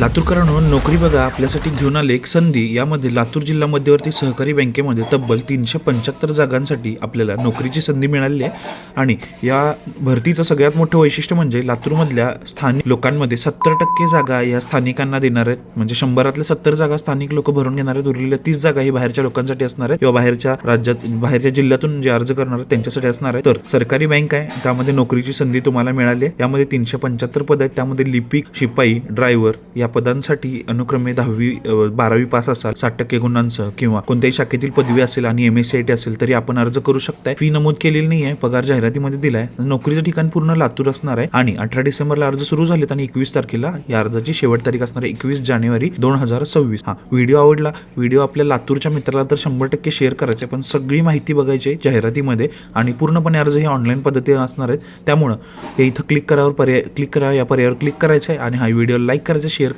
लातूरकरांनो नोकरी बघा आपल्यासाठी घेऊन आले एक संधी. यामध्ये लातूर जिल्हा मध्यवर्ती सहकारी बँकेमध्ये तब्बल तीनशे पंच्याहत्तर जागांसाठी आपल्याला नोकरीची संधी मिळाली आहे. आणि या भरतीचं सगळ्यात मोठं वैशिष्ट्य म्हणजे लातूरमधल्या स्थानिक लोकांमध्ये सत्तर टक्के जागा या स्थानिकांना देणार आहेत. म्हणजे शंभरातल्या सत्तर जागा स्थानिक लोक भरून घेणार आहेत. उरलेल्या तीस जागा ही बाहेरच्या लोकांसाठी असणार आहे किंवा बाहेरच्या राज्यात बाहेरच्या जिल्ह्यातून जे अर्ज करणार आहेत त्यांच्यासाठी असणार आहे तर सरकारी बँक आहे. त्यामध्ये नोकरीची संधी तुम्हाला मिळाली आहे. यामध्ये तीनशे पंच्याहत्तर पद आहेत. त्यामध्ये लिपिक शिपाई ड्रायव्हर या पदांसाठी अनुक्रमे दहावी बारावी पास असाल साठ टक्के गुणांसह किंवा कोणत्याही शाखेतील पदवी असेल आणि M S C I T असेल तरी आपण अर्ज करू शकताय. फी नमूद केलेली नाही आहे पगार जाहिरातीमध्ये दिलाय. नोकरीचं ठिकाण पूर्ण लातूर असणार आहे आणि अठरा डिसेंबरला अर्ज सुरू झालेत आणि एकवीस तारखेला या अर्जाची शेवट तारीख असणार आहे एकवीस जानेवारी दोन हजार सव्वीस. हा व्हिडिओ आवडला व्हिडिओ आपल्या लातूरच्या मित्राला तर शंभर टक्के शेअर करायचे पण सगळी माहिती बघायची आहे जाहिरातीमध्ये आणि पूर्णपणे अर्ज हे ऑनलाईन पद्धतीने असणार आहेत. त्यामुळं हे इथं क्लिक करावर पर्याय क्लिक करा या पर्यायावर क्लिक करायचं आहे आणि हा व्हिडिओ लाईक करायचा शेअर